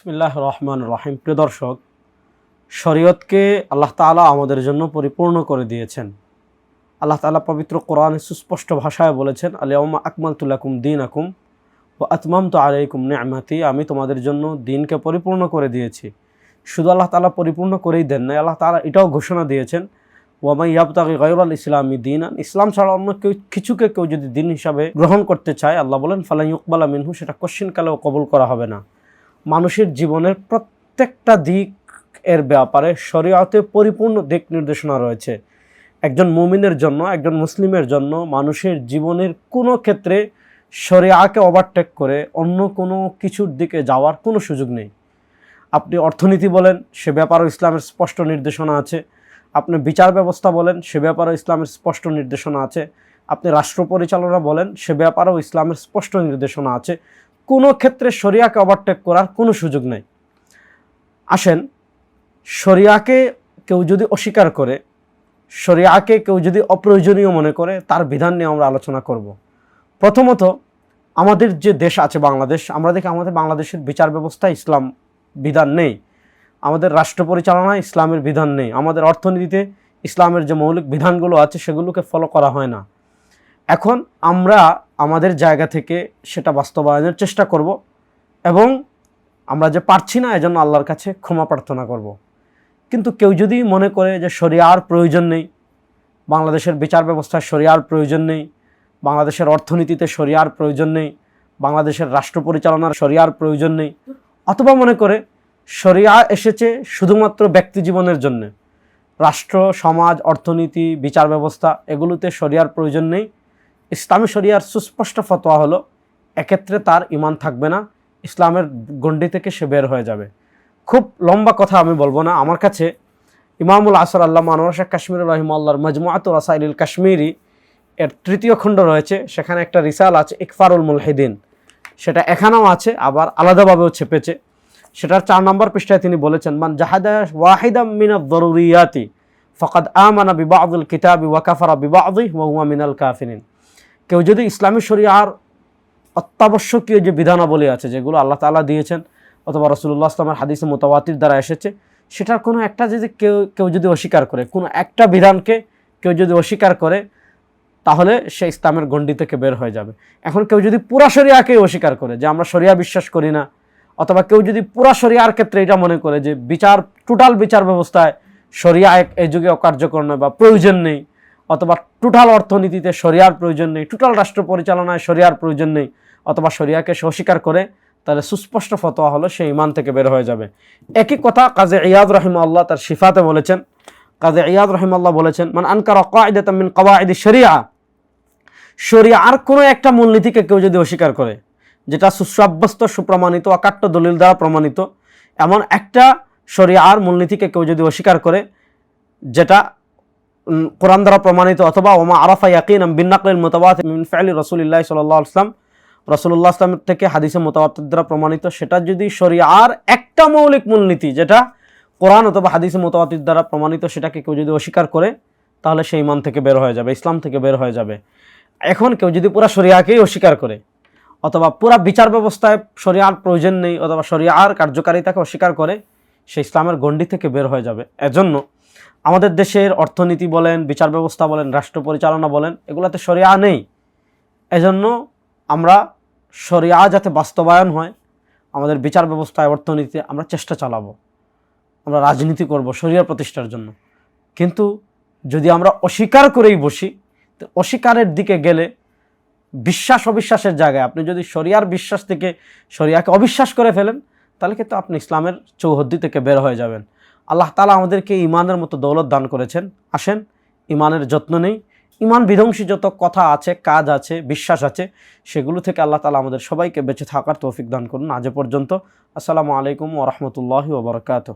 বিসমিল্লাহ রহমান রহিম। প্রিয় দর্শক, শরীয়তকে আল্লাহ তাআলা আমাদের জন্য পরিপূর্ণ করে দিয়েছেন। আল্লাহ তালা পবিত্র কোরআনে সুস্পষ্ট ভাষায় বলেছেন আলিয়াউমা আকমাল তুলাকুম দিন আকুম ও আতমাম তো আলাইকুম নেমাতি আমি তোমাদের জন্য দিনকে পরিপূর্ণ করে দিয়েছি। শুধু আল্লাহ তাআলা পরিপূর্ণ করেই দেন না আল্লাহ তাআলা এটাও ঘোষণা দিয়েছেন ওয়ামাই ইয়াবতাকি গায়রাল ইসলামী দিন আন ইসলাম ছাড়া অন্য কেউ, কিছুকে কেউ যদি দিন হিসাবে গ্রহণ করতে চায়, আল্লাহ বলেন ফালাই ইকবালা মিনহু। সেটা কোশ্চিনকালেও কবুল করা হবে না। মানুষের জীবনের প্রত্যেকটা দিক এর ব্যাপারে শরীয়তে পরিপূর্ণ দিক নির্দেশনা রয়েছে। একজন মুমিনের জন্য, একজন মুসলিমের জন্য মানুষের জীবনের কোনো ক্ষেত্রে শরিয়াকে ওভারটেক করে অন্য কোনো কিছুর দিকে যাওয়ার কোনো সুযোগ নেই। আপনি অর্থনীতি বলেন, সে ব্যাপারেও ইসলামের স্পষ্ট নির্দেশনা আছে। আপনি বিচার ব্যবস্থা বলেন, সে ব্যাপারেও ইসলামের স্পষ্ট নির্দেশনা আছে। আপনি রাষ্ট্র পরিচালনা বলেন, সে ব্যাপারেও ইসলামের স্পষ্ট নির্দেশনা আছে। কোনো ক্ষেত্রে শরিয়াকে ওভারটেক করার কোনো সুযোগ নেই। আসেন, শরিয়াকে কেউ যদি অস্বীকার করে, শরিয়াকে কেউ যদি অপ্রয়োজনীয় মনে করে, তার বিধান নিয়ে আমরা আলোচনা করব। প্রথমত, আমাদের যে দেশ আছে বাংলাদেশ, আমরা দেখি আমাদের বাংলাদেশের বিচার ব্যবস্থা ইসলাম বিধান নেই। আমাদের রাষ্ট্র পরিচালনায় ইসলামের বিধান নেই। আমাদের অর্থনীতিতে ইসলামের যে মৌলিক বিধানগুলো আছে, সেগুলোকে ফলো করা হয় না। এখন আমরা আমাদের জায়গা থেকে সেটা বাস্তবায়নের চেষ্টা করব এবং আমরা যে পারছি না, এজন্য আল্লাহর কাছে ক্ষমা প্রার্থনা করব। কিন্তু কেউ যদি মনে করে যে শরিয়ার প্রয়োজন নেই, বাংলাদেশের বিচার ব্যবস্থায় শরিয়ার প্রয়োজন নেই, বাংলাদেশের অর্থনীতিতে শরিয়ার প্রয়োজন নেই, বাংলাদেশের রাষ্ট্র পরিচালনার শরিয়ার প্রয়োজন নেই, অথবা মনে করে শরিয়া এসেছে শুধুমাত্র ব্যক্তি জীবনের জন্যে, রাষ্ট্র, সমাজ, অর্থনীতি, বিচার ব্যবস্থা, এগুলোতে শরিয়ার প্রয়োজন নেই ইসলামী শরিয়ার সুস্পষ্ট ফতোয়া হলো, এক্ষেত্রে তার ইমান থাকবে না, ইসলামের গণ্ডি থেকে সে বের হয়ে যাবে। খুব লম্বা কথা আমি বলব না, আমার কাছে ইমামুল আসর আল্লাহ আনোয়ার শেখ কাশ্মীর রহিমাল্লাহর মজমুআত রাসাইল কাশ্মীরি এর তৃতীয় খণ্ড রয়েছে, সেখানে একটা রিসাল আছে ইকফারুল মুলহিদিন। সেটা এখানেও আছে, আবার আলাদাভাবেও ছেপেছে। সেটার চার নম্বর পৃষ্ঠায় তিনি বলেছেন, মান জাহাদা ওয়াহিদাম মিনা দরুরিয়াতি, ফকাদ আমানা বিবাদুল কিতাবি ওয়াকাফারা বিবাদি ওয়া মিনাল কাফিরিন। কেউ যদি ইসলামী শরিয়ার অত্যাবশ্যকীয় যে বিধানাবলী আছে, যেগুলো আল্লাহ তালা দিয়েছেন অথবা রসুল্লাহ আসলামের হাদিসে মোতাবাতির দ্বারা এসেছে, সেটার কোনো একটা যদি কেউ কেউ যদি অস্বীকার করে, কোনো একটা বিধানকে কেউ যদি অস্বীকার করে, তাহলে সে ইসলামের গণ্ডি থেকে বের হয়ে যাবে। এখন কেউ যদি পুরা শরিয়াকে অস্বীকার করে, যে আমরা শরিয়া বিশ্বাস করি না, অথবা কেউ যদি পুরা শরিয়ার ক্ষেত্রে এটা মনে করে যে বিচার, টোটাল বিচার ব্যবস্থায় শরিয়া এক, এই যুগে অকার্যকর নয় বা প্রয়োজন নেই অথবা টোটাল অর্থনীতিতে শরিয়ার প্রয়োজন নেই, টোটাল রাষ্ট্র পরিচালনায় শরিয়ার প্রয়োজন নেই, অথবা শরিয়াকে সে অস্বীকার করে তাহলে সুস্পষ্ট ফতোয়া হলো সে ইমান থেকে বের হয়ে যাবে। একই কথা কাজে ইয়াদ রহিমাল্লাহ তার শিফাতে বলেছেন। কাজে ইয়াদ রহিমাল্লাহ বলেছেন মানে আনকার মিন কওয়াইদি শরিয়া আর কোনো একটা মূলনীতিকে কেউ যদি অস্বীকার করে, যেটা সুসাব্যস্ত সুপ্রমাণিত, অকাট্য দলিল দ্বারা প্রমাণিত, এমন একটা শরিয়ার মূলনীতিকে কেউ যদি অস্বীকার করে, যেটা কোরআন দ্বারা প্রমাণিত অথবা ওমা আরাফা ইয়াকিন বিন্নাকলিল মোতাবাত ফাইলি রসুলিল্লাহ সাল্লাহ আসলাম রসুল্লাহ আসলামের থেকে হাদিসে মোতাবাতের দ্বারা প্রমাণিত। সেটা যদি শরিয়ার একটা মৌলিক মূলনীতি যেটা কোরআন অথবা হাদিসে মোতাবাতির দ্বারা প্রমাণিত, সেটাকে কেউ যদি অস্বীকার করে, তাহলে সেই মান থেকে বের হয়ে যাবে, ইসলাম থেকে বের হয়ে যাবে। এখন কেউ যদি পুরা শরিয়াকেই অস্বীকার করে, অথবা পুরা বিচার ব্যবস্থায় শরিয়ার প্রয়োজন নেই, অথবা শরিয়ার কার্যকারিতাকে অস্বীকার করে, সে ইসলামের গণ্ডি থেকে বের হয়ে যাবে। এজন্য আমাদের দেশের অর্থনীতি বলেন, বিচার ব্যবস্থা বলেন, রাষ্ট্র পরিচালনা বলেন, এগুলাতে শরিয়া নেই। এজন্য আমরা শরিয়া যাতে বাস্তবায়ন হয়, আমাদের বিচার ব্যবস্থায়, অর্থনীতিতে আমরা চেষ্টা চালাবো। আমরা রাজনীতি করব শরিয়া প্রতিষ্ঠার জন্য। কিন্তু যদি আমরা অস্বীকার করেই বসি, তো অস্বীকারের দিকে গেলে বিশ্বাস অবিশ্বাসের জায়গায়। আপনি যদি শরিয়ার বিশ্বাস থেকে, শরিয়াকে অবিশ্বাস করে ফেলেন, তাহলে কিন্তু আপনি ইসলামের চৌহদ্দি থেকে বের হয়ে যাবেন। আল্লাহ তালা আমাদেরকে ইমানের মতো দৌলত দান করেছেন। আসেন ইমানের যত্ন নেই। ইমান বিধ্বংসী যত কথা আছে, কাজ আছে, বিশ্বাস আছে, সেগুলো থেকে আল্লাহ তালা আমাদের সবাইকে বেঁচে থাকার তৌফিক দান করুন আজ পর্যন্ত। আসসালামু আলাইকুম ওরহমতুল্লাহি ওবরকাত